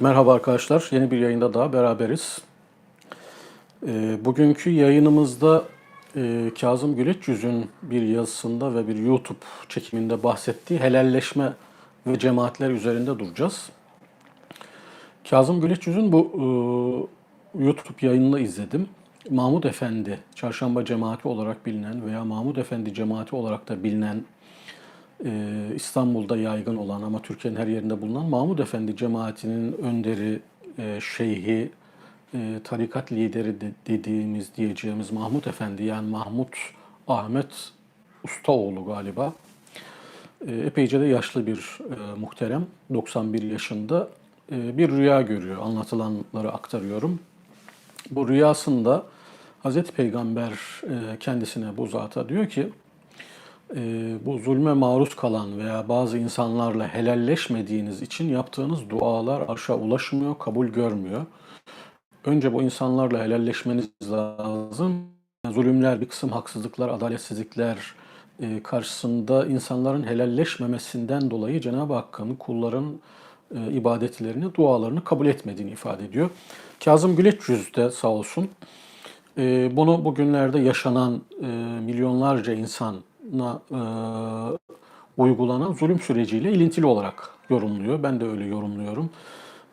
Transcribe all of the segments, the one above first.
Merhaba arkadaşlar, yeni bir yayında daha beraberiz. Ee, bugünkü yayınımızda e, Kazım Güleç bir yazısında ve bir YouTube çekiminde bahsettiği helalleşme ve cemaatler üzerinde duracağız. Kazım Güleç bu e, YouTube yayınını izledim. Mahmud Efendi, Çarşamba Cemaati olarak bilinen veya Mahmud Efendi Cemaati olarak da bilinen e, İstanbul'da yaygın olan ama Türkiye'nin her yerinde bulunan Mahmud Efendi cemaatinin önderi, e, şeyhi, e, tarikat lideri de, dediğimiz diyeceğimiz Mahmud Efendi yani Mahmud Ahmet Ustaoğlu galiba. E, epeyce de yaşlı bir e, muhterem, 91 yaşında e, bir rüya görüyor. Anlatılanları aktarıyorum. Bu rüyasında Hazreti Peygamber e, kendisine bu zata diyor ki bu zulme maruz kalan veya bazı insanlarla helalleşmediğiniz için yaptığınız dualar arşa ulaşmıyor, kabul görmüyor. Önce bu insanlarla helalleşmeniz lazım. Zulümler, bir kısım haksızlıklar, adaletsizlikler e, karşısında insanların helalleşmemesinden dolayı Cenab-ı Hakk'ın kulların e, ibadetlerini, dualarını kabul etmediğini ifade ediyor. Kazım Güleç Yüz'de sağ olsun e, bunu bugünlerde yaşanan milyonlarca insana e, uygulanan zulüm süreciyle ilintili olarak yorumluyor. Ben de öyle yorumluyorum.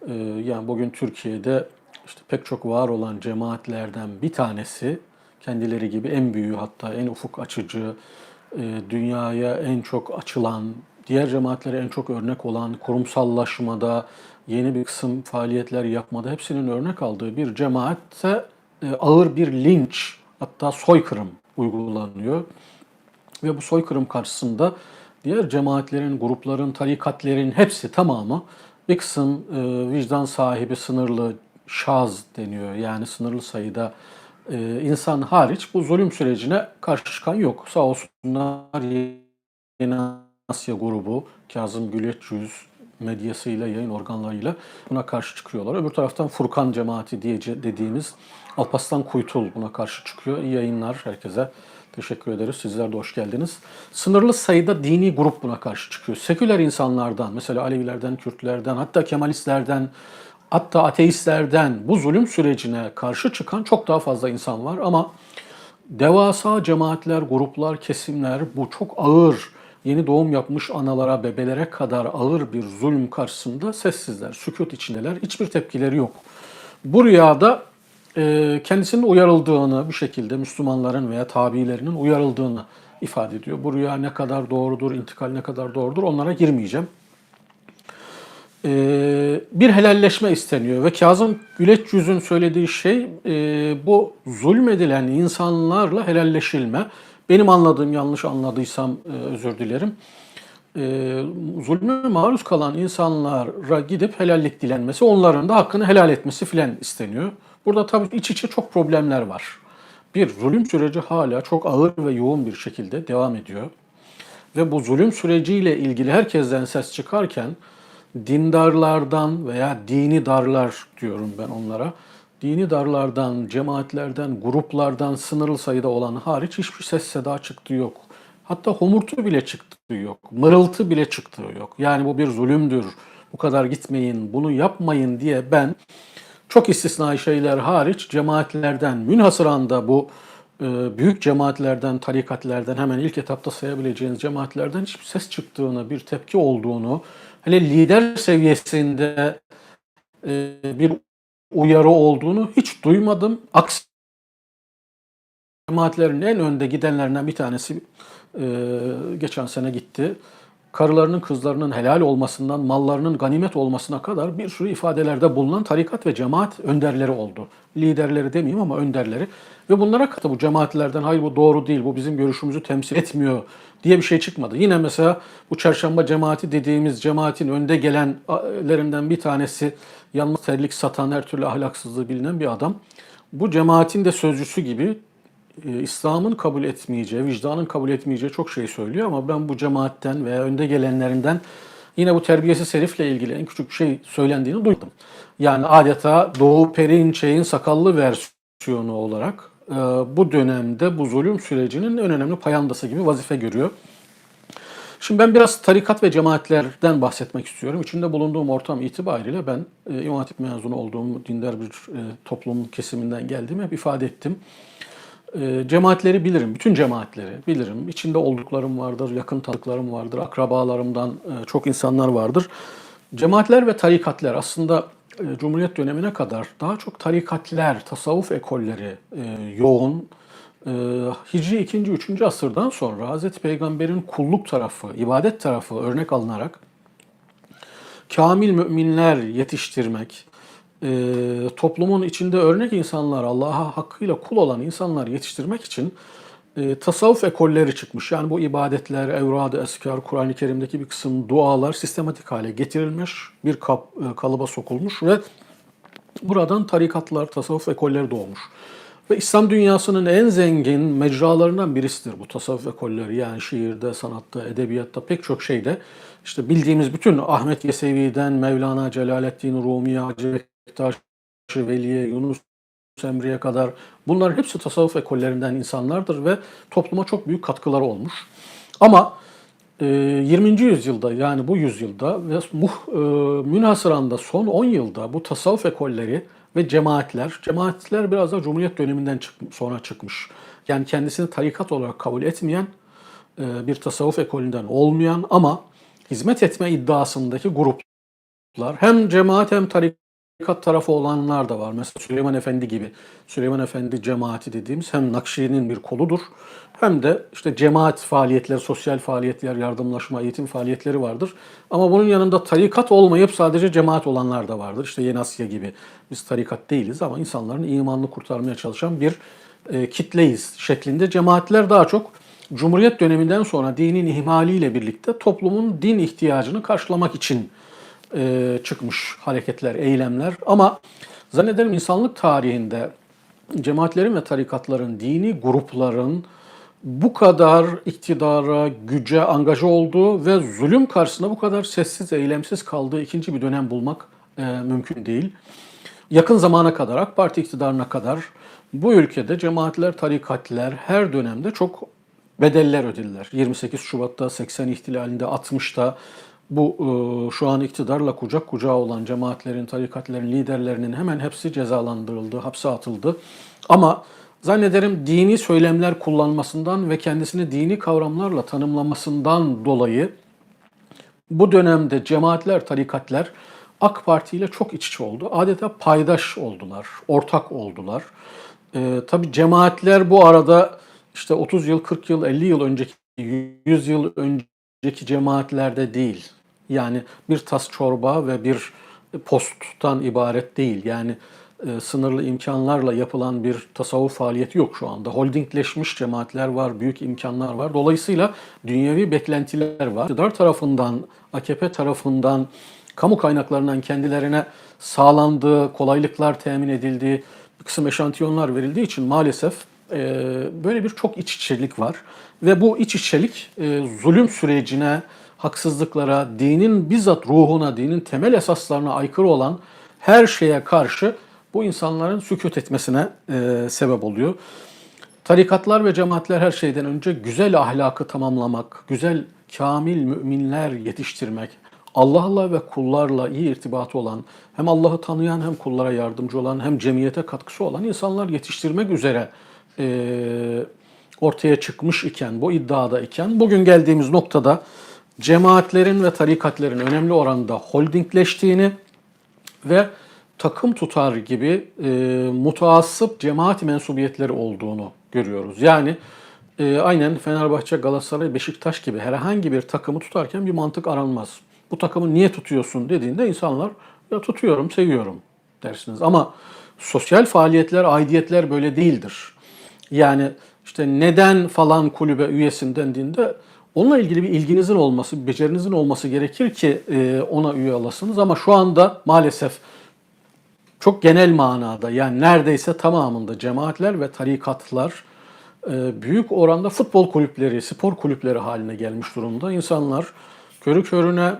E, yani bugün Türkiye'de işte pek çok var olan cemaatlerden bir tanesi, kendileri gibi en büyüğü hatta en ufuk açıcı, e, dünyaya en çok açılan, diğer cemaatlere en çok örnek olan kurumsallaşmada, yeni bir kısım faaliyetler yapmada hepsinin örnek aldığı bir cemaatte e, ağır bir linç hatta soykırım uygulanıyor. Ve bu soykırım karşısında diğer cemaatlerin, grupların, tarikatlerin hepsi tamamı bir kısım e, vicdan sahibi sınırlı şaz deniyor. Yani sınırlı sayıda e, insan hariç bu zulüm sürecine karşı çıkan yok. Sağ olsunlar Yeni Asya grubu, Kazım Güleç Yüz medyasıyla, yayın organlarıyla buna karşı çıkıyorlar. Öbür taraftan Furkan cemaati diye dediğimiz Alpaslan Kuytul buna karşı çıkıyor. İyi yayınlar herkese. Teşekkür ederiz. Sizler de hoş geldiniz. Sınırlı sayıda dini grup buna karşı çıkıyor. Seküler insanlardan, mesela Alevilerden, Kürtlerden, hatta Kemalistlerden, hatta ateistlerden bu zulüm sürecine karşı çıkan çok daha fazla insan var ama devasa cemaatler, gruplar, kesimler bu çok ağır yeni doğum yapmış analara, bebelere kadar ağır bir zulüm karşısında sessizler, sükut içindeler. Hiçbir tepkileri yok. Bu rüyada kendisinin uyarıldığını bir şekilde Müslümanların veya tabiilerinin uyarıldığını ifade ediyor. Bu rüya ne kadar doğrudur, intikal ne kadar doğrudur onlara girmeyeceğim. E, bir helalleşme isteniyor ve Kazım Güleç Yüz'ün söylediği şey e, bu zulmedilen insanlarla helalleşilme. Benim anladığım yanlış anladıysam özür dilerim. zulme maruz kalan insanlara gidip helallik dilenmesi, onların da hakkını helal etmesi filan isteniyor. Burada tabii iç içe çok problemler var. Bir, zulüm süreci hala çok ağır ve yoğun bir şekilde devam ediyor. Ve bu zulüm süreciyle ilgili herkesten ses çıkarken dindarlardan veya dini darlar diyorum ben onlara. Dini darlardan, cemaatlerden, gruplardan sınırlı sayıda olan hariç hiçbir ses seda çıktığı yok. Hatta homurtu bile çıktığı yok. Mırıltı bile çıktığı yok. Yani bu bir zulümdür. Bu kadar gitmeyin, bunu yapmayın diye ben çok istisnai şeyler hariç cemaatlerden, münhasıran da bu e, büyük cemaatlerden, tarikatlerden hemen ilk etapta sayabileceğiniz cemaatlerden hiçbir ses çıktığını, bir tepki olduğunu, hele lider seviyesinde e, bir uyarı olduğunu hiç duymadım. Aksi cemaatlerin en önde gidenlerinden bir tanesi e, geçen sene gitti karılarının kızlarının helal olmasından mallarının ganimet olmasına kadar bir sürü ifadelerde bulunan tarikat ve cemaat önderleri oldu. Liderleri demeyeyim ama önderleri. Ve bunlara katı bu cemaatlerden hayır bu doğru değil, bu bizim görüşümüzü temsil etmiyor diye bir şey çıkmadı. Yine mesela bu çarşamba cemaati dediğimiz cemaatin önde gelenlerinden bir tanesi yalnız terlik satan her türlü ahlaksızlığı bilinen bir adam. Bu cemaatin de sözcüsü gibi e, İslam'ın kabul etmeyeceği, vicdanın kabul etmeyeceği çok şey söylüyor ama ben bu cemaatten veya önde gelenlerinden yine bu terbiyesiz herifle ilgili en küçük şey söylendiğini duydum. Yani adeta Doğu Perinçek'in sakallı versiyonu olarak e, bu dönemde bu zulüm sürecinin en önemli payandası gibi vazife görüyor. Şimdi ben biraz tarikat ve cemaatlerden bahsetmek istiyorum. İçinde bulunduğum ortam itibariyle ben e, İmam Hatip mezunu olduğum dindar bir e, toplum kesiminden geldiğimi hep ifade ettim. E, cemaatleri bilirim, bütün cemaatleri bilirim. İçinde olduklarım vardır, yakın tanıdıklarım vardır, akrabalarımdan e, çok insanlar vardır. Cemaatler ve tarikatler aslında e, Cumhuriyet dönemine kadar daha çok tarikatler, tasavvuf ekolleri e, yoğun. E, Hicri 2. 3. asırdan sonra Hz. Peygamber'in kulluk tarafı, ibadet tarafı örnek alınarak kamil müminler yetiştirmek, e, toplumun içinde örnek insanlar, Allah'a hakkıyla kul olan insanlar yetiştirmek için e, tasavvuf ekolleri çıkmış. Yani bu ibadetler, evrad-ı eskar, Kur'an-ı Kerim'deki bir kısım dualar sistematik hale getirilmiş, bir kap, e, kalıba sokulmuş ve buradan tarikatlar, tasavvuf ekolleri doğmuş. Ve İslam dünyasının en zengin mecralarından birisidir bu tasavvuf ekolleri. Yani şiirde, sanatta, edebiyatta pek çok şeyde işte bildiğimiz bütün Ahmet Yesevi'den Mevlana Celaleddin Rumi, Hacı Bektaş Veli'ye, Yunus Emre'ye kadar bunların hepsi tasavvuf ekollerinden insanlardır ve topluma çok büyük katkıları olmuş. Ama e, 20. yüzyılda yani bu yüzyılda ve muh, e, münhasıranda son 10 yılda bu tasavvuf ekolleri ve cemaatler, cemaatler biraz da Cumhuriyet döneminden sonra çıkmış. Yani kendisini tarikat olarak kabul etmeyen, e, bir tasavvuf ekolünden olmayan ama hizmet etme iddiasındaki gruplar hem cemaat hem tarikat tarafı olanlar da var. Mesela Süleyman Efendi gibi. Süleyman Efendi cemaati dediğimiz hem Nakşi'nin bir koludur hem de işte cemaat faaliyetleri, sosyal faaliyetler, yardımlaşma, eğitim faaliyetleri vardır. Ama bunun yanında tarikat olmayıp sadece cemaat olanlar da vardır. İşte Yeni Asya gibi. Biz tarikat değiliz ama insanların imanını kurtarmaya çalışan bir e, kitleyiz şeklinde. Cemaatler daha çok Cumhuriyet döneminden sonra dinin ihmaliyle birlikte toplumun din ihtiyacını karşılamak için e, çıkmış hareketler, eylemler. Ama zannederim insanlık tarihinde cemaatlerin ve tarikatların, dini grupların bu kadar iktidara, güce angaja olduğu ve zulüm karşısında bu kadar sessiz, eylemsiz kaldığı ikinci bir dönem bulmak e, mümkün değil. Yakın zamana kadar, AK Parti iktidarına kadar bu ülkede cemaatler, tarikatler her dönemde çok bedeller ödediler. 28 Şubat'ta, 80 ihtilalinde, 60'ta bu e, şu an iktidarla kucak kucağa olan cemaatlerin, tarikatlerin liderlerinin hemen hepsi cezalandırıldı, hapse atıldı. Ama zannederim dini söylemler kullanmasından ve kendisini dini kavramlarla tanımlamasından dolayı bu dönemde cemaatler, tarikatler AK Parti ile çok iç içe oldu. Adeta paydaş oldular, ortak oldular. Ee, tabii cemaatler bu arada işte 30 yıl, 40 yıl, 50 yıl önceki, 100 yıl önceki cemaatlerde değil. Yani bir tas çorba ve bir posttan ibaret değil. Yani e, sınırlı imkanlarla yapılan bir tasavvuf faaliyeti yok şu anda. Holdingleşmiş cemaatler var, büyük imkanlar var. Dolayısıyla dünyevi beklentiler var. İktidar tarafından, AKP tarafından, kamu kaynaklarından kendilerine sağlandığı, kolaylıklar temin edildiği bir kısım eşantiyonlar verildiği için maalesef e, böyle bir çok iç içelik var. Ve bu iç içelik e, zulüm sürecine, haksızlıklara, dinin bizzat ruhuna, dinin temel esaslarına aykırı olan her şeye karşı bu insanların sükut etmesine e, sebep oluyor. Tarikatlar ve cemaatler her şeyden önce güzel ahlakı tamamlamak, güzel kamil müminler yetiştirmek, Allah'la ve kullarla iyi irtibatı olan, hem Allah'ı tanıyan hem kullara yardımcı olan hem cemiyete katkısı olan insanlar yetiştirmek üzere e, ortaya çıkmış iken, bu iddiada iken bugün geldiğimiz noktada cemaatlerin ve tarikatlerin önemli oranda holdingleştiğini ve takım tutar gibi e, mutaassıp cemaat mensubiyetleri olduğunu görüyoruz. Yani e, aynen Fenerbahçe, Galatasaray, Beşiktaş gibi herhangi bir takımı tutarken bir mantık aranmaz. Bu takımı niye tutuyorsun dediğinde insanlar ya tutuyorum, seviyorum dersiniz. Ama sosyal faaliyetler, aidiyetler böyle değildir. Yani işte neden falan kulübe üyesin dendiğinde onunla ilgili bir ilginizin olması, becerinizin olması gerekir ki e, ona üye olasınız. Ama şu anda maalesef çok genel manada yani neredeyse tamamında cemaatler ve tarikatlar e, büyük oranda futbol kulüpleri, spor kulüpleri haline gelmiş durumda. İnsanlar körü körüne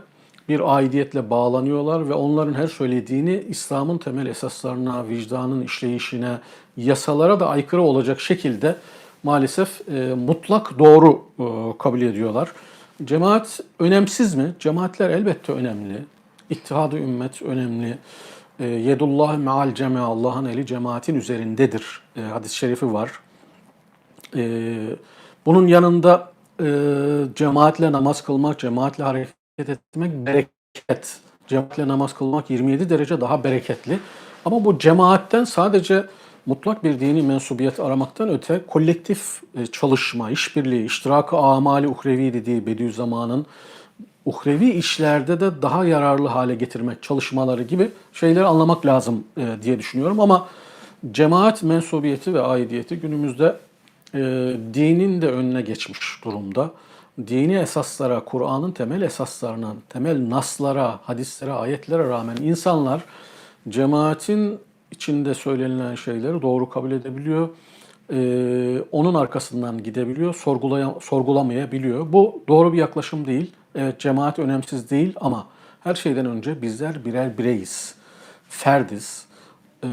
bir aidiyetle bağlanıyorlar ve onların her söylediğini İslam'ın temel esaslarına, vicdanın işleyişine, yasalara da aykırı olacak şekilde maalesef e, mutlak doğru e, kabul ediyorlar. Cemaat önemsiz mi? Cemaatler elbette önemli. İttihad-ı ümmet önemli. E, Yedullah meal ceme Allah'ın eli cemaatin üzerindedir. E, hadis-i şerifi var. E, bunun yanında e, cemaatle namaz kılmak, cemaatle hareket etmek bereket. Cemaatle namaz kılmak 27 derece daha bereketli. Ama bu cemaatten sadece mutlak bir dini mensubiyet aramaktan öte kolektif e, çalışma, işbirliği, iştirak-ı amali uhrevi dediği Bediüzzaman'ın uhrevi işlerde de daha yararlı hale getirmek çalışmaları gibi şeyleri anlamak lazım e, diye düşünüyorum. Ama cemaat mensubiyeti ve aidiyeti günümüzde e, dinin de önüne geçmiş durumda. Dini esaslara, Kur'an'ın temel esaslarına, temel naslara, hadislere, ayetlere rağmen insanlar cemaatin içinde söylenilen şeyleri doğru kabul edebiliyor. Ee, onun arkasından gidebiliyor, sorgulaya, sorgulamayabiliyor. Bu doğru bir yaklaşım değil. Evet cemaat önemsiz değil ama her şeyden önce bizler birer bireyiz. Ferdiz. Ee,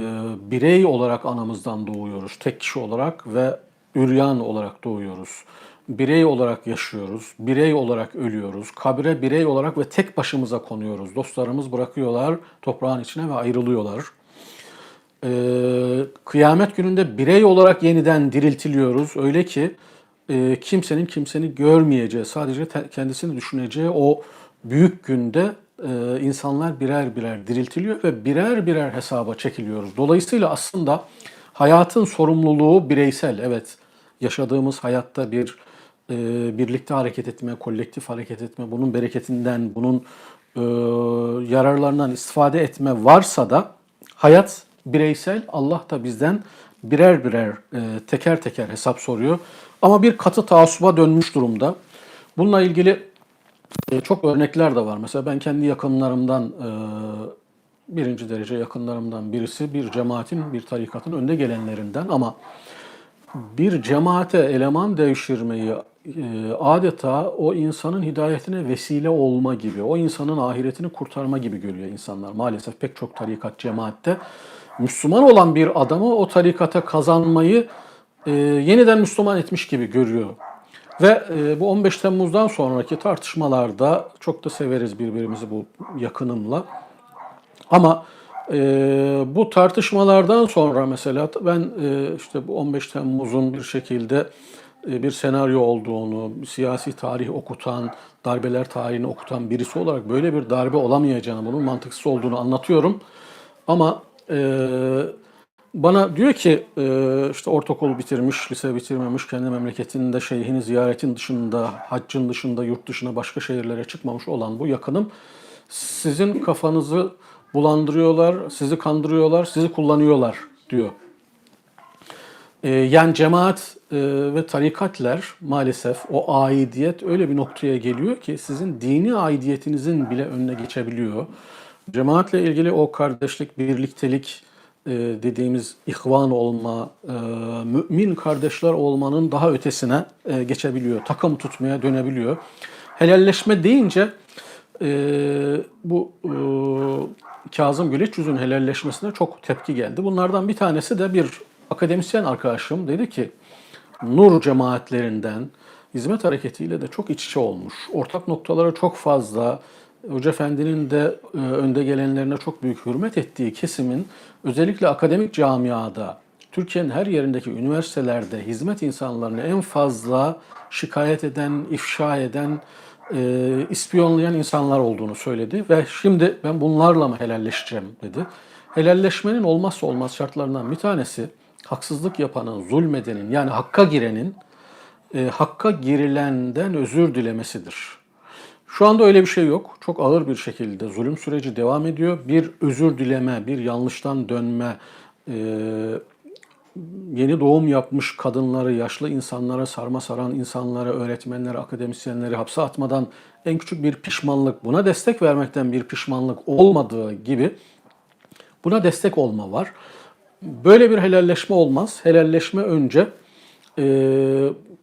birey olarak anamızdan doğuyoruz. Tek kişi olarak ve üryan olarak doğuyoruz. Birey olarak yaşıyoruz. Birey olarak ölüyoruz. Kabre birey olarak ve tek başımıza konuyoruz. Dostlarımız bırakıyorlar toprağın içine ve ayrılıyorlar. Ee, kıyamet gününde birey olarak yeniden diriltiliyoruz. Öyle ki e, kimsenin kimseni görmeyeceği, sadece te- kendisini düşüneceği o büyük günde e, insanlar birer birer diriltiliyor ve birer birer hesaba çekiliyoruz. Dolayısıyla aslında hayatın sorumluluğu bireysel. Evet, yaşadığımız hayatta bir e, birlikte hareket etme, kolektif hareket etme, bunun bereketinden, bunun e, yararlarından istifade etme varsa da hayat bireysel. Allah da bizden birer birer e, teker teker hesap soruyor. Ama bir katı taassuba dönmüş durumda. Bununla ilgili e, çok örnekler de var. Mesela ben kendi yakınlarımdan e, birinci derece yakınlarımdan birisi bir cemaatin, bir tarikatın önde gelenlerinden ama bir cemaate eleman devşirmeyi adeta o insanın hidayetine vesile olma gibi, o insanın ahiretini kurtarma gibi görüyor insanlar. Maalesef pek çok tarikat cemaatte Müslüman olan bir adamı o tarikata kazanmayı e, yeniden Müslüman etmiş gibi görüyor. Ve e, bu 15 Temmuz'dan sonraki tartışmalarda çok da severiz birbirimizi bu yakınımla. Ama e, bu tartışmalardan sonra mesela ben e, işte bu 15 Temmuz'un bir şekilde e, bir senaryo olduğunu, siyasi tarih okutan, darbeler tarihini okutan birisi olarak böyle bir darbe olamayacağını, bunun mantıksız olduğunu anlatıyorum. Ama e, bana diyor ki e, işte ortaokul bitirmiş, lise bitirmemiş, kendi memleketinde şeyhini ziyaretin dışında, haccın dışında, yurt dışına başka şehirlere çıkmamış olan bu yakınım sizin kafanızı bulandırıyorlar, sizi kandırıyorlar, sizi kullanıyorlar diyor. Ee, yani cemaat e, ve tarikatler maalesef o aidiyet öyle bir noktaya geliyor ki sizin dini aidiyetinizin bile önüne geçebiliyor. Cemaatle ilgili o kardeşlik, birliktelik e, dediğimiz ihvan olma, e, mümin kardeşler olmanın daha ötesine e, geçebiliyor. Takım tutmaya dönebiliyor. Helalleşme deyince e, bu e, Kazım Güleçyüz'ün helalleşmesine çok tepki geldi. Bunlardan bir tanesi de bir akademisyen arkadaşım dedi ki Nur cemaatlerinden hizmet hareketiyle de çok iç içe olmuş. Ortak noktaları çok fazla. Hoca Efendi'nin de e, önde gelenlerine çok büyük hürmet ettiği kesimin özellikle akademik camiada Türkiye'nin her yerindeki üniversitelerde hizmet insanlarını en fazla şikayet eden, ifşa eden, e, ispiyonlayan insanlar olduğunu söyledi ve şimdi ben bunlarla mı helalleşeceğim dedi. Helalleşmenin olmazsa olmaz şartlarından bir tanesi haksızlık yapanın, zulmedenin yani hakka girenin e, hakka girilenden özür dilemesidir. Şu anda öyle bir şey yok. Çok ağır bir şekilde zulüm süreci devam ediyor. Bir özür dileme, bir yanlıştan dönme, e, yeni doğum yapmış kadınları, yaşlı insanlara, sarma saran insanlara, öğretmenleri, akademisyenleri hapse atmadan en küçük bir pişmanlık, buna destek vermekten bir pişmanlık olmadığı gibi buna destek olma var. Böyle bir helalleşme olmaz. Helalleşme önce e,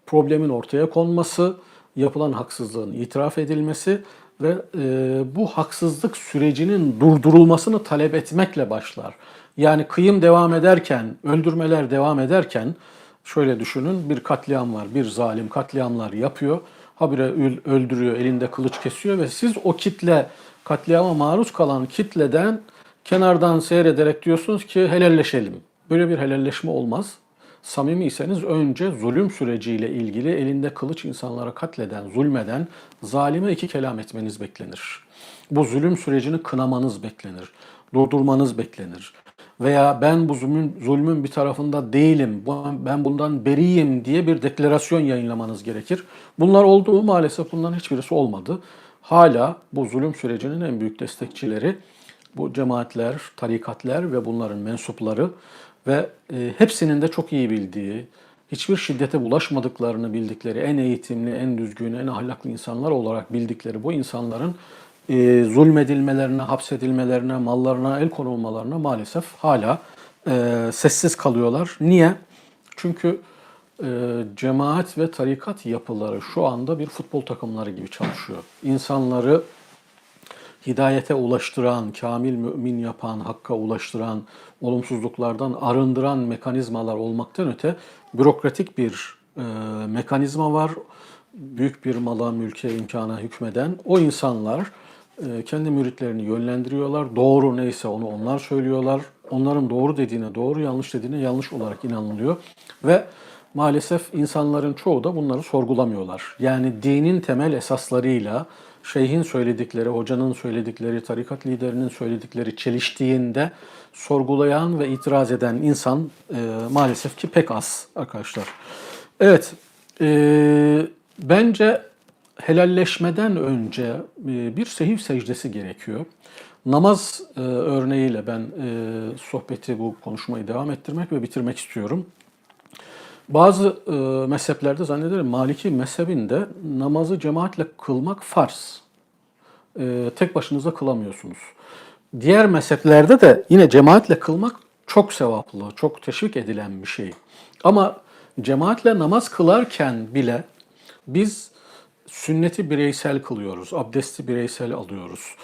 problemin ortaya konması, yapılan haksızlığın itiraf edilmesi ve e, bu haksızlık sürecinin durdurulmasını talep etmekle başlar. Yani kıyım devam ederken, öldürmeler devam ederken şöyle düşünün bir katliam var, bir zalim katliamlar yapıyor. habire öldürüyor, elinde kılıç kesiyor ve siz o kitle katliama maruz kalan kitleden kenardan seyrederek diyorsunuz ki helalleşelim. Böyle bir helalleşme olmaz. Samimiyseniz önce zulüm süreciyle ilgili elinde kılıç insanlara katleden, zulmeden zalime iki kelam etmeniz beklenir. Bu zulüm sürecini kınamanız beklenir, durdurmanız beklenir. Veya ben bu zulmün, zulmün bir tarafında değilim, ben bundan beriyim diye bir deklarasyon yayınlamanız gerekir. Bunlar oldu mu maalesef bunların hiçbirisi olmadı. Hala bu zulüm sürecinin en büyük destekçileri bu cemaatler, tarikatler ve bunların mensupları ve e, hepsinin de çok iyi bildiği, hiçbir şiddete bulaşmadıklarını bildikleri, en eğitimli, en düzgün, en ahlaklı insanlar olarak bildikleri bu insanların e, zulmedilmelerine, hapsedilmelerine, mallarına el konulmalarına maalesef hala e, sessiz kalıyorlar. Niye? Çünkü e, cemaat ve tarikat yapıları şu anda bir futbol takımları gibi çalışıyor. İnsanları hidayete ulaştıran, kamil mümin yapan, hakka ulaştıran, olumsuzluklardan arındıran mekanizmalar olmaktan öte bürokratik bir e, mekanizma var. Büyük bir mala, mülke, imkana hükmeden o insanlar e, kendi müritlerini yönlendiriyorlar. Doğru neyse onu onlar söylüyorlar. Onların doğru dediğine doğru, yanlış dediğine yanlış olarak inanılıyor. Ve maalesef insanların çoğu da bunları sorgulamıyorlar. Yani dinin temel esaslarıyla şeyhin söyledikleri, hocanın söyledikleri, tarikat liderinin söyledikleri çeliştiğinde sorgulayan ve itiraz eden insan e, maalesef ki pek az arkadaşlar. Evet, e, bence helalleşmeden önce e, bir sehiv secdesi gerekiyor. Namaz e, örneğiyle ben e, sohbeti, bu konuşmayı devam ettirmek ve bitirmek istiyorum. Bazı e, mezheplerde zannederim Maliki mezhebinde namazı cemaatle kılmak farz. E, tek başınıza kılamıyorsunuz. Diğer mezheplerde de yine cemaatle kılmak çok sevaplı, çok teşvik edilen bir şey. Ama cemaatle namaz kılarken bile biz sünneti bireysel kılıyoruz, abdesti bireysel alıyoruz.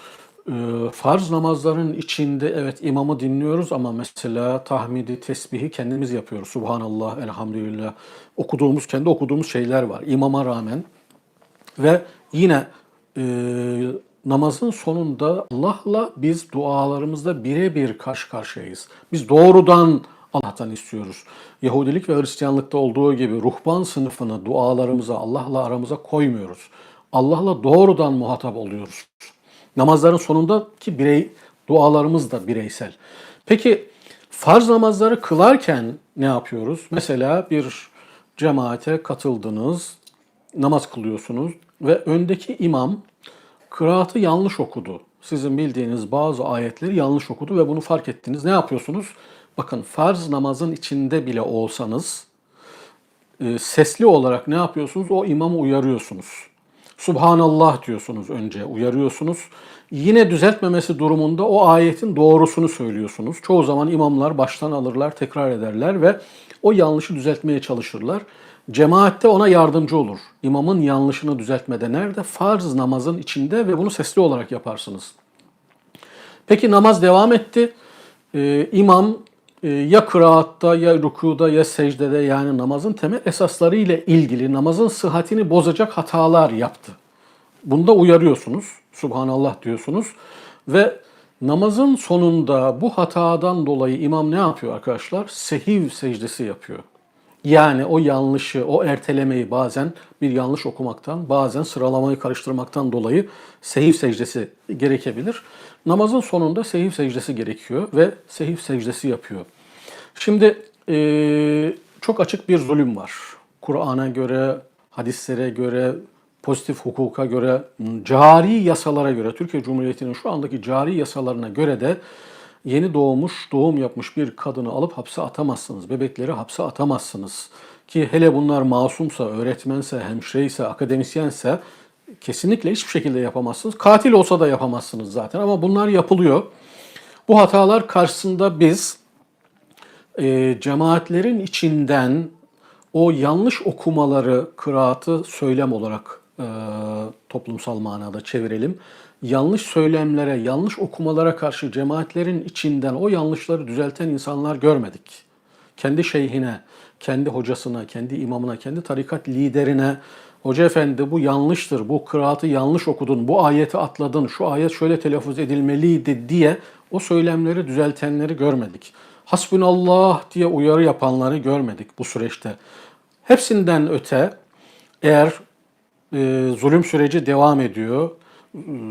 Ee, farz namazların içinde evet imamı dinliyoruz ama mesela tahmidi, tesbihi kendimiz yapıyoruz. Subhanallah, elhamdülillah. Okuduğumuz, kendi okuduğumuz şeyler var imama rağmen. Ve yine e, namazın sonunda Allah'la biz dualarımızda birebir karşı karşıyayız. Biz doğrudan Allah'tan istiyoruz. Yahudilik ve Hristiyanlıkta olduğu gibi ruhban sınıfını dualarımıza, Allah'la aramıza koymuyoruz. Allah'la doğrudan muhatap oluyoruz. Namazların sonundaki birey dualarımız da bireysel. Peki farz namazları kılarken ne yapıyoruz? Mesela bir cemaate katıldınız, namaz kılıyorsunuz ve öndeki imam kıraatı yanlış okudu. Sizin bildiğiniz bazı ayetleri yanlış okudu ve bunu fark ettiniz. Ne yapıyorsunuz? Bakın farz namazın içinde bile olsanız e, sesli olarak ne yapıyorsunuz? O imamı uyarıyorsunuz. Subhanallah diyorsunuz önce, uyarıyorsunuz. Yine düzeltmemesi durumunda o ayetin doğrusunu söylüyorsunuz. Çoğu zaman imamlar baştan alırlar, tekrar ederler ve o yanlışı düzeltmeye çalışırlar. Cemaatte ona yardımcı olur. İmamın yanlışını düzeltmede nerede? Farz namazın içinde ve bunu sesli olarak yaparsınız. Peki namaz devam etti. Ee, imam ya kıraatta ya rükuda ya secdede yani namazın temel esasları ile ilgili namazın sıhhatini bozacak hatalar yaptı. Bunda uyarıyorsunuz. Subhanallah diyorsunuz. Ve namazın sonunda bu hatadan dolayı imam ne yapıyor arkadaşlar? Sehiv secdesi yapıyor. Yani o yanlışı, o ertelemeyi bazen bir yanlış okumaktan, bazen sıralamayı karıştırmaktan dolayı sehiv secdesi gerekebilir. Namazın sonunda sehiv secdesi gerekiyor ve sehiv secdesi yapıyor. Şimdi e, çok açık bir zulüm var. Kur'an'a göre, hadislere göre, pozitif hukuka göre, cari yasalara göre, Türkiye Cumhuriyeti'nin şu andaki cari yasalarına göre de yeni doğmuş, doğum yapmış bir kadını alıp hapse atamazsınız. Bebekleri hapse atamazsınız. Ki hele bunlar masumsa, öğretmense, hemşireyse, akademisyense kesinlikle hiçbir şekilde yapamazsınız. Katil olsa da yapamazsınız zaten ama bunlar yapılıyor. Bu hatalar karşısında biz e, cemaatlerin içinden o yanlış okumaları, kıraatı söylem olarak e, toplumsal manada çevirelim. Yanlış söylemlere, yanlış okumalara karşı cemaatlerin içinden o yanlışları düzelten insanlar görmedik. Kendi şeyhine, kendi hocasına, kendi imamına, kendi tarikat liderine Hoca efendi bu yanlıştır, bu kıraatı yanlış okudun, bu ayeti atladın, şu ayet şöyle telaffuz edilmeliydi diye o söylemleri düzeltenleri görmedik. Hasbunallah diye uyarı yapanları görmedik bu süreçte. Hepsinden öte eğer e, zulüm süreci devam ediyor,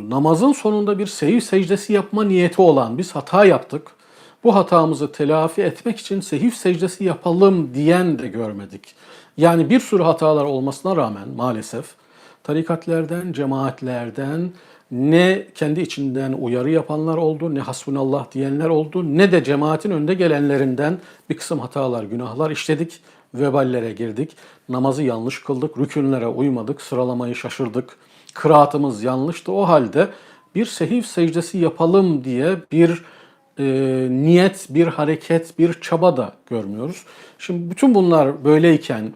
namazın sonunda bir sehiv secdesi yapma niyeti olan biz hata yaptık. Bu hatamızı telafi etmek için sehiv secdesi yapalım diyen de görmedik. Yani bir sürü hatalar olmasına rağmen maalesef tarikatlerden, cemaatlerden ne kendi içinden uyarı yapanlar oldu, ne hasbunallah diyenler oldu, ne de cemaatin önde gelenlerinden bir kısım hatalar, günahlar işledik, veballere girdik, namazı yanlış kıldık, rükünlere uymadık, sıralamayı şaşırdık, kıraatımız yanlıştı. O halde bir sehiv secdesi yapalım diye bir e, niyet, bir hareket, bir çaba da görmüyoruz. Şimdi bütün bunlar böyleyken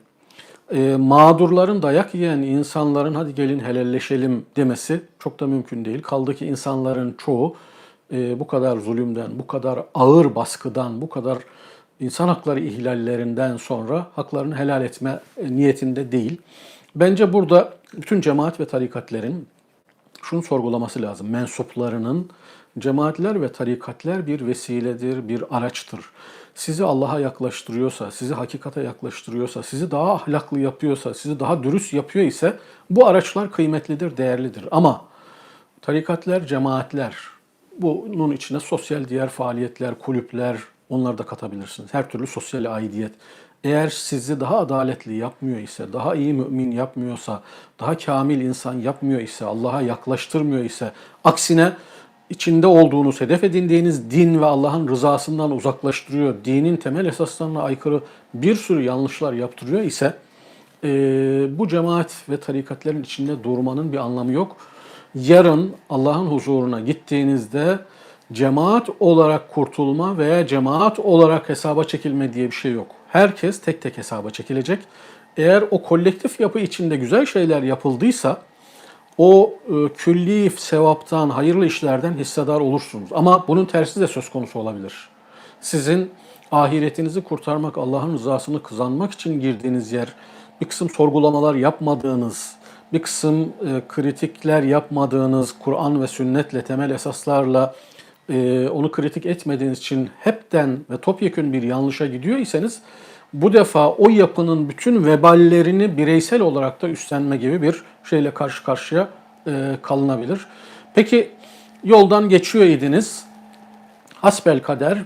e, mağdurların dayak yiyen insanların hadi gelin helalleşelim demesi çok da mümkün değil. Kaldı ki insanların çoğu e, bu kadar zulümden, bu kadar ağır baskıdan, bu kadar insan hakları ihlallerinden sonra haklarını helal etme e, niyetinde değil. Bence burada bütün cemaat ve tarikatlerin şunu sorgulaması lazım. Mensuplarının cemaatler ve tarikatler bir vesiledir, bir araçtır. Sizi Allah'a yaklaştırıyorsa, sizi hakikate yaklaştırıyorsa, sizi daha ahlaklı yapıyorsa, sizi daha dürüst yapıyor ise bu araçlar kıymetlidir, değerlidir. Ama tarikatler, cemaatler, bunun içine sosyal diğer faaliyetler, kulüpler, onları da katabilirsiniz. Her türlü sosyal aidiyet. Eğer sizi daha adaletli yapmıyor ise, daha iyi mümin yapmıyorsa, daha kamil insan yapmıyor ise, Allah'a yaklaştırmıyor ise, aksine içinde olduğunuz, hedef edindiğiniz din ve Allah'ın rızasından uzaklaştırıyor, dinin temel esaslarına aykırı bir sürü yanlışlar yaptırıyor ise e, bu cemaat ve tarikatlerin içinde durmanın bir anlamı yok. Yarın Allah'ın huzuruna gittiğinizde cemaat olarak kurtulma veya cemaat olarak hesaba çekilme diye bir şey yok. Herkes tek tek hesaba çekilecek. Eğer o kolektif yapı içinde güzel şeyler yapıldıysa o e, külli sevaptan, hayırlı işlerden hissedar olursunuz. Ama bunun tersi de söz konusu olabilir. Sizin ahiretinizi kurtarmak, Allah'ın rızasını kazanmak için girdiğiniz yer, bir kısım sorgulamalar yapmadığınız, bir kısım e, kritikler yapmadığınız, Kur'an ve sünnetle, temel esaslarla e, onu kritik etmediğiniz için hepten ve topyekün bir yanlışa gidiyor iseniz bu defa o yapının bütün veballerini bireysel olarak da üstlenme gibi bir şeyle karşı karşıya e, kalınabilir. Peki yoldan geçiyor idiniz. Hasbel kader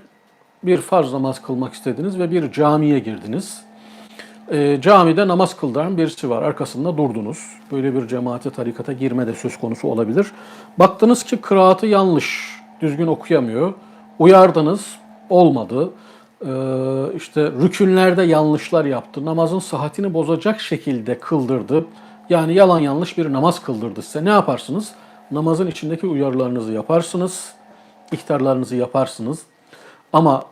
bir farz namaz kılmak istediniz ve bir camiye girdiniz. E, camide namaz kıldıran birisi var. Arkasında durdunuz. Böyle bir cemaate, tarikata girme de söz konusu olabilir. Baktınız ki kıraatı yanlış, düzgün okuyamıyor. Uyardınız, olmadı. Ee, işte rükünlerde yanlışlar yaptı. Namazın sıhhatini bozacak şekilde kıldırdı. Yani yalan yanlış bir namaz kıldırdı size. Ne yaparsınız? Namazın içindeki uyarılarınızı yaparsınız. ihtarlarınızı yaparsınız. Ama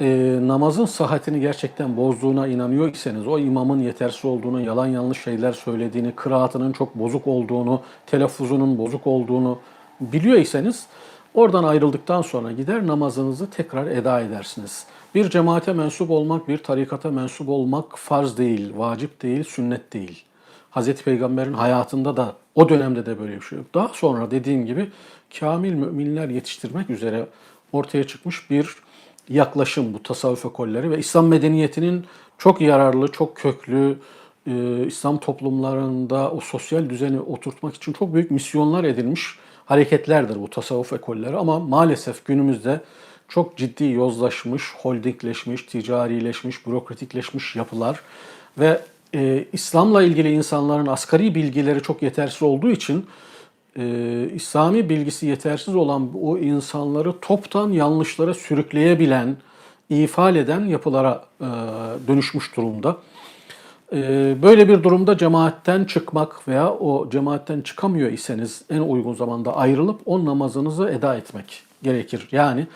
e, namazın sıhhatini gerçekten bozduğuna inanıyor iseniz, o imamın yetersiz olduğunu, yalan yanlış şeyler söylediğini, kıraatının çok bozuk olduğunu, telaffuzunun bozuk olduğunu biliyor iseniz oradan ayrıldıktan sonra gider namazınızı tekrar eda edersiniz. Bir cemaate mensup olmak, bir tarikata mensup olmak farz değil, vacip değil, sünnet değil. Hazreti Peygamber'in hayatında da o dönemde de böyle bir şey yok. Daha sonra dediğim gibi kamil müminler yetiştirmek üzere ortaya çıkmış bir yaklaşım bu tasavvuf ekolleri ve İslam medeniyetinin çok yararlı, çok köklü, e, İslam toplumlarında o sosyal düzeni oturtmak için çok büyük misyonlar edilmiş hareketlerdir bu tasavvuf ekolleri ama maalesef günümüzde çok ciddi yozlaşmış, holdingleşmiş, ticarileşmiş, bürokratikleşmiş yapılar ve e, İslam'la ilgili insanların asgari bilgileri çok yetersiz olduğu için e, İslami bilgisi yetersiz olan o insanları toptan yanlışlara sürükleyebilen, ifade eden yapılara e, dönüşmüş durumda. E, böyle bir durumda cemaatten çıkmak veya o cemaatten çıkamıyor iseniz en uygun zamanda ayrılıp o namazınızı eda etmek gerekir. Yani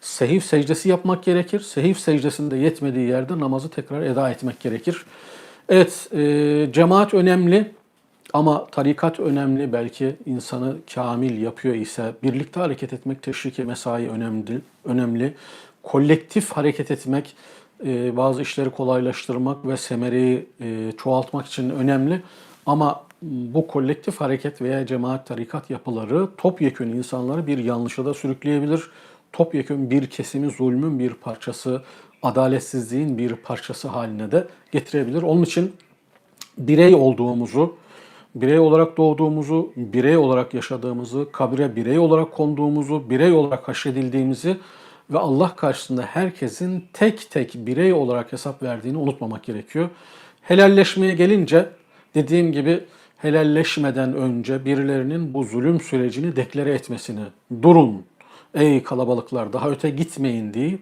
Sehif secdesi yapmak gerekir. Sehif secdesinde yetmediği yerde namazı tekrar eda etmek gerekir. Evet, e, cemaat önemli ama tarikat önemli. Belki insanı kamil yapıyor ise birlikte hareket etmek, teşriki mesai önemli. önemli. Kolektif hareket etmek, e, bazı işleri kolaylaştırmak ve semereyi e, çoğaltmak için önemli. Ama bu kolektif hareket veya cemaat tarikat yapıları topyekün insanları bir yanlışa da sürükleyebilir. Topyekün bir kesimi zulmün bir parçası, adaletsizliğin bir parçası haline de getirebilir. Onun için birey olduğumuzu, birey olarak doğduğumuzu, birey olarak yaşadığımızı, kabre birey olarak konduğumuzu, birey olarak haşredildiğimizi ve Allah karşısında herkesin tek tek birey olarak hesap verdiğini unutmamak gerekiyor. Helalleşmeye gelince dediğim gibi helalleşmeden önce birilerinin bu zulüm sürecini deklare etmesini, durun ey kalabalıklar daha öte gitmeyin deyip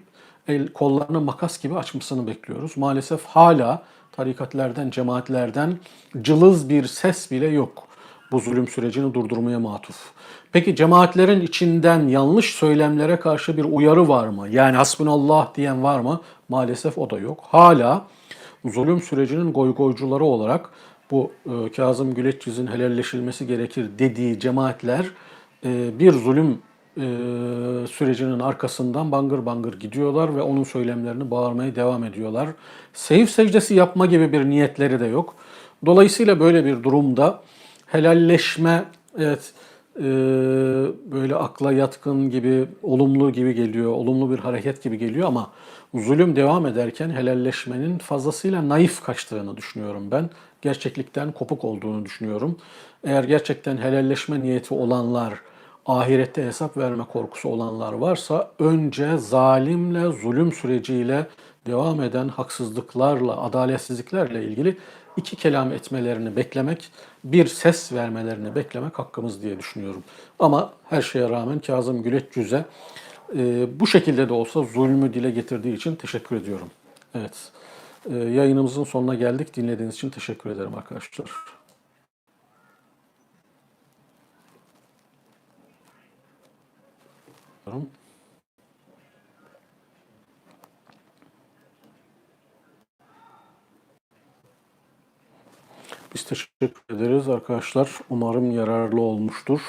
el kollarını makas gibi açmasını bekliyoruz. Maalesef hala tarikatlerden, cemaatlerden cılız bir ses bile yok bu zulüm sürecini durdurmaya matuf. Peki cemaatlerin içinden yanlış söylemlere karşı bir uyarı var mı? Yani hasbunallah diyen var mı? Maalesef o da yok. Hala zulüm sürecinin goygoycuları olarak bu e, Kazım Güleçyüz'ün helalleşilmesi gerekir dediği cemaatler e, bir zulüm e, sürecinin arkasından bangır bangır gidiyorlar ve onun söylemlerini bağırmaya devam ediyorlar. Seyif secdesi yapma gibi bir niyetleri de yok. Dolayısıyla böyle bir durumda helalleşme evet e, böyle akla yatkın gibi, olumlu gibi geliyor, olumlu bir hareket gibi geliyor ama zulüm devam ederken helalleşmenin fazlasıyla naif kaçtığını düşünüyorum ben. Gerçeklikten kopuk olduğunu düşünüyorum. Eğer gerçekten helalleşme niyeti olanlar, ahirette hesap verme korkusu olanlar varsa önce zalimle, zulüm süreciyle devam eden haksızlıklarla, adaletsizliklerle ilgili iki kelam etmelerini beklemek, bir ses vermelerini beklemek hakkımız diye düşünüyorum. Ama her şeye rağmen Kazım Güleç Yüz'e e, bu şekilde de olsa zulmü dile getirdiği için teşekkür ediyorum. Evet, e, yayınımızın sonuna geldik. Dinlediğiniz için teşekkür ederim arkadaşlar. Biz teşekkür ederiz arkadaşlar. Umarım yararlı olmuştur.